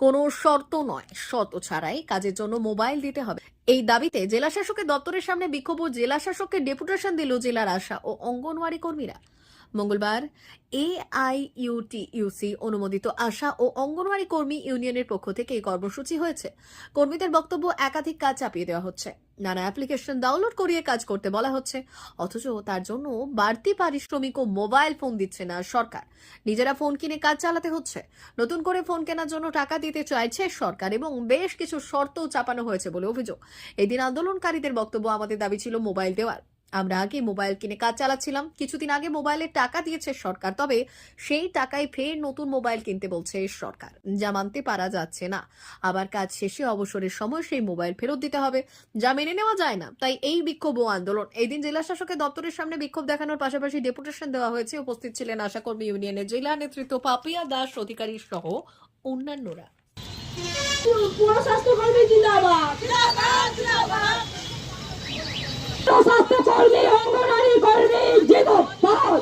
কোনো শর্ত নয়। শর্ত ছাড়াই কাজের জন্য মোবাইল দিতে হবে। এই দাবিতে জেলা শাসকের দপ্তরের সামনে বিক্ষোভ ও জেলা শাসককে ডেপুটেশন দিল জেলার আশা ও অঙ্গনওয়াড়ি কর্মীরা। মঙ্গলবার এআইইউটিইউসি অনুমোদিত আশা ও অঙ্গনওয়াড়ি কর্মী ইউনিয়নের পক্ষ থেকে এই কর্মসূচি হয়েছে। কর্মীদের বক্তব্য একাধিক কাজ চাপিয়ে দেওয়া হচ্ছে। নানা অ্যাপ্লিকেশন ডাউনলোড করিয়ে কাজ করতে বলা হচ্ছে। অথচ তার জন্য বাড়তি পারিশ্রমিক ও মোবাইল ফোন দিচ্ছে না সরকার। নিজেরা ফোন কিনে কাজ চালাতে হচ্ছে। নতুন করে ফোন কেনার জন্য টাকা দিতে চাইছে সরকার এবং বেশ কিছু শর্তও চাপানো হয়েছে বলে অভিযোগ। এদিন আন্দোলনকারীদের বক্তব্য আমাদের দাবি ছিল মোবাইল দেওয়ার। আমরা আগে মোবাইল কিনে কাজ চালাচ্ছিলাম। কিছুদিন আগে মোবাইলের টাকা দিয়েছে সরকার, তবে সেই টাকায় ফের নতুন মোবাইল কিনতে বলছে সরকার, যা মানতে পারা যাচ্ছে না। আবার কাজ শেষে অবসরের সময় সেই মোবাইল ফেরত দিতে হবে, যা মেনে নেওয়া যায় না। তাই এই বিক্ষোভ ও আন্দোলন। এই দিন জেলা শাসকের দপ্তরের সামনে বিক্ষোভ দেখানোর পাশাপাশি ডেপুটেশন দেওয়া হয়েছে। উপস্থিত ছিলেন আশাকর্মী ইউনিয়নের জেলা নেতৃত্ব পাপিয়া দাস, অধিকারী সহ অন্যান্যরা। পুরো স্বাস্থ্যকর্মী জিন্দাবাদ। পুরো স্বাস্থ্যকর্মী অঙ্গনারী কর্মী জিন্দাবাদ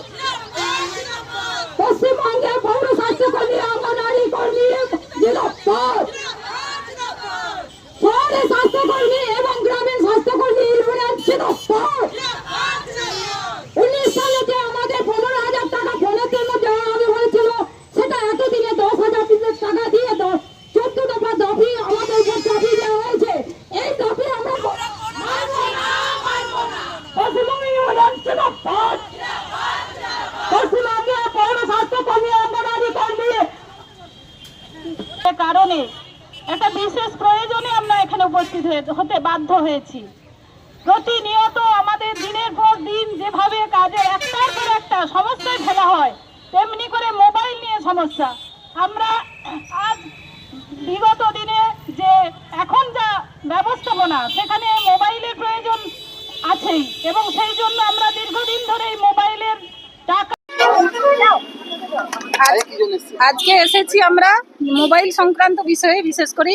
পশ্চিমবঙ্গে পৌর স্বাস্থ্যকর্মী অঙ্গনারী কর্মী জিন্দাবাদ শহরে স্বাস্থ্যকর্মী এবং গ্রামীণ স্বাস্থ্যকর্মী ইউনিয়ন জিন্দাবাদ উনিশ সালে যে আমাদের পনেরো হাজার টাকা ফোনের জন্য দেওয়া হবে হয়েছিল সেটা এতদিনে দশ হাজার টাকা দিয়ে দশ চোদ্দ দফা দাবি আমাদের উপর চাপিয়ে দেওয়া হয়েছে এই দাবি আমরা মানব না, মানব না। পশ্চিমবঙ্গ ইউনিয়ন জিন্দাবাদ। পশ্চিমবঙ্গে পৌর স্বাস্থ্যকর্মী অঙ্গনারী কর্মী কারণে একটা বিশেষ প্রয়োজনে আমরা এখানে উপস্থিত হতে বাধ্য হয়েছি। প্রতিনিয়ত আমাদের দিনের পর দিন যেভাবে কাজের একটার পর একটা সমস্যায় ফেলা হয়, তেমনি করে মোবাইল নিয়ে সমস্যা। আমরা আজ বিগত দিনে যে এখন যা ব্যবস্থাপনা, সেখানে মোবাইলের প্রয়োজন আছেই এবং সেই জন্য আমরা দীর্ঘদিন ধরে এই মোবাইলের টাকা আজকে এসেছি আমরা মোবাইল সংক্রান্ত বিষয়ে, বিশেষ করে।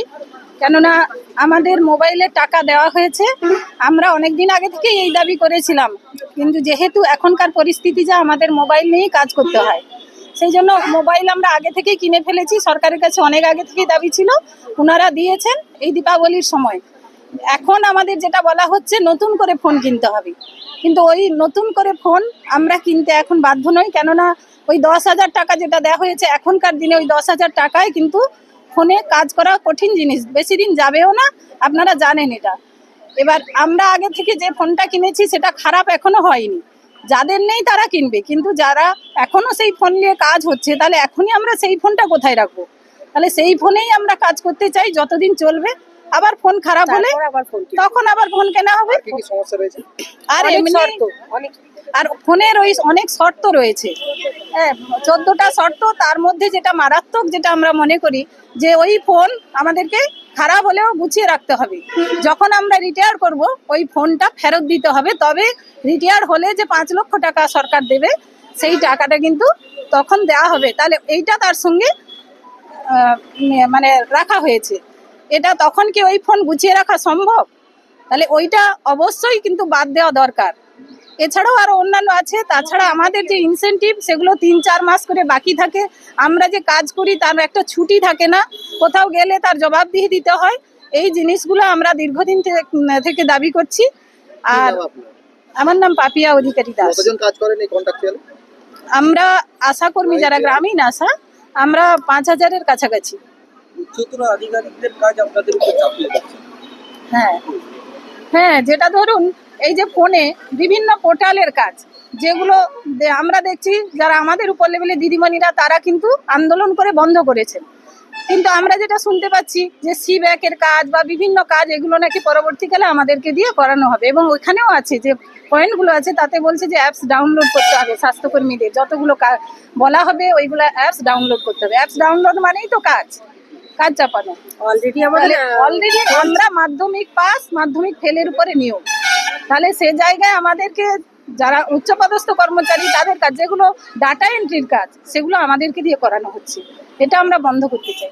কেননা আমাদের মোবাইলে টাকা দেওয়া হয়েছে। আমরা অনেক দিন আগে থেকেই এই দাবি করেছিলাম। কিন্তু যেহেতু এখনকার পরিস্থিতি যা, আমাদের মোবাইল নিয়েই কাজ করতে হয়। সেই জন্য মোবাইল আমরা আগে থেকেই কিনে ফেলেছি। সরকারের কাছে অনেক আগে থেকেই দাবি ছিল। ওনারা দিয়েছেন এই দীপাবলির সময়। এখন আমাদের যেটা বলা হচ্ছে, নতুন করে ফোন কিনতে হবে। কিন্তু ওই নতুন করে ফোন আমরা কিনতে এখন বাধ্য নই। কেননা ওই দশ হাজার টাকা যেটা দেওয়া হয়েছে, এখনকার দিনে ওই দশ হাজার টাকায় কিন্তু ফোনে কাজ করা কঠিন জিনিস। বেশি দিন যাবেও না, আপনারা জানেন এটা। এবার আমরা আগে থেকে যে ফোনটা কিনেছি, সেটা খারাপ এখনও হয়নি। যাদের নেই তারা কিনবে, কিন্তু যারা এখনও সেই ফোন নিয়ে কাজ হচ্ছে, তাহলে এখনই আমরা সেই ফোনটা কোথায় রাখব? তাহলে সেই ফোনেই আমরা কাজ করতে চাই, যতদিন চলবে আবার ফোন খারাপ হলে তখন আবার ফোন কেনা হবে। আর এমনি আর ফোনের ওই অনেক শর্ত রয়েছে। হ্যাঁ চোদ্দটা শর্ত তার মধ্যে যেটা মারাত্মক যেটা আমরা মনে করি যে ওই ফোন আমাদেরকে খারাপ হলেও গুছিয়ে রাখতে হবে। যখন আমরা রিটায়ার করব ওই ফোনটা ফেরত দিতে হবে। তবে রিটায়ার হলে যে পাঁচ লক্ষ টাকা সরকার দেবে সেই টাকাটা কিন্তু তখন দেওয়া হবে। তাহলে এইটা তার সঙ্গে মানে রাখা হয়েছে। এটা তখন কি ওই ফোন গুছিয়ে রাখা সম্ভব? তাহলে ওইটা অবশ্যই কিন্তু বাদ দেওয়া দরকার। এছাড়াও আরও অন্যান্য আছে তাছাড়া আমাদের যে ইনসেনটিভ সেগুলো তিন চার মাস করে বাকি থাকে। আমরা যে কাজ করি তার একটা ছুটি থাকে না কোথাও গেলে তার জবাবদিহি দিতে হয়। এই জিনিসগুলো আমরা দীর্ঘদিন থেকে দাবি করছি। আর? আমার নাম পাপিয়া অধিকারী দাস। আমরা আশা কর্মী যারা গ্রামীণ আশা আমরা পাঁচ হাজারের কাছাকাছি। উচ্চতর আধিকারিকদের কাজ আপনাদের উপর চাপিয়ে হ্যাঁ। হ্যাঁ যেটা ধরুন, এই যে ফোনে বিভিন্ন পোর্টালের কাজ, যেগুলো আমরা দেখছি যারা আমাদের উপর লেভেলে দিদিমণিরা, তারা কিন্তু আন্দোলন করে বন্ধ করেছেন কিন্তু আমরা যেটা শুনতে পাচ্ছি যে সি ব্যাকের কাজ বা বিভিন্ন কাজ, এগুলো নাকি পরবর্তীকালে আমাদেরকে দিয়ে করানো হবে। এবং ওইখানেও আছে যে পয়েন্টগুলো আছে, তাতে বলছে যে অ্যাপস ডাউনলোড করতে হবে স্বাস্থ্যকর্মীদের। যতগুলো বলা হবে, ওইগুলো অ্যাপস ডাউনলোড করতে হবে। অ্যাপস ডাউনলোড মানেই তো কাজ। কাজ চাপানো। অলরেডি আমাদের অলরেডি আমরা মাধ্যমিক পাস মাধ্যমিক ফেলের উপরে নিয়োগ। তাহলে সে জায়গায় আমাদেরকে যারা উচ্চপদস্থ কর্মচারী তাদের কাজ যেগুলো ডাটা এন্ট্রির কাজ সেগুলো আমাদেরকে দিয়ে করানো হচ্ছে। এটা আমরা বন্ধ করতে চাই।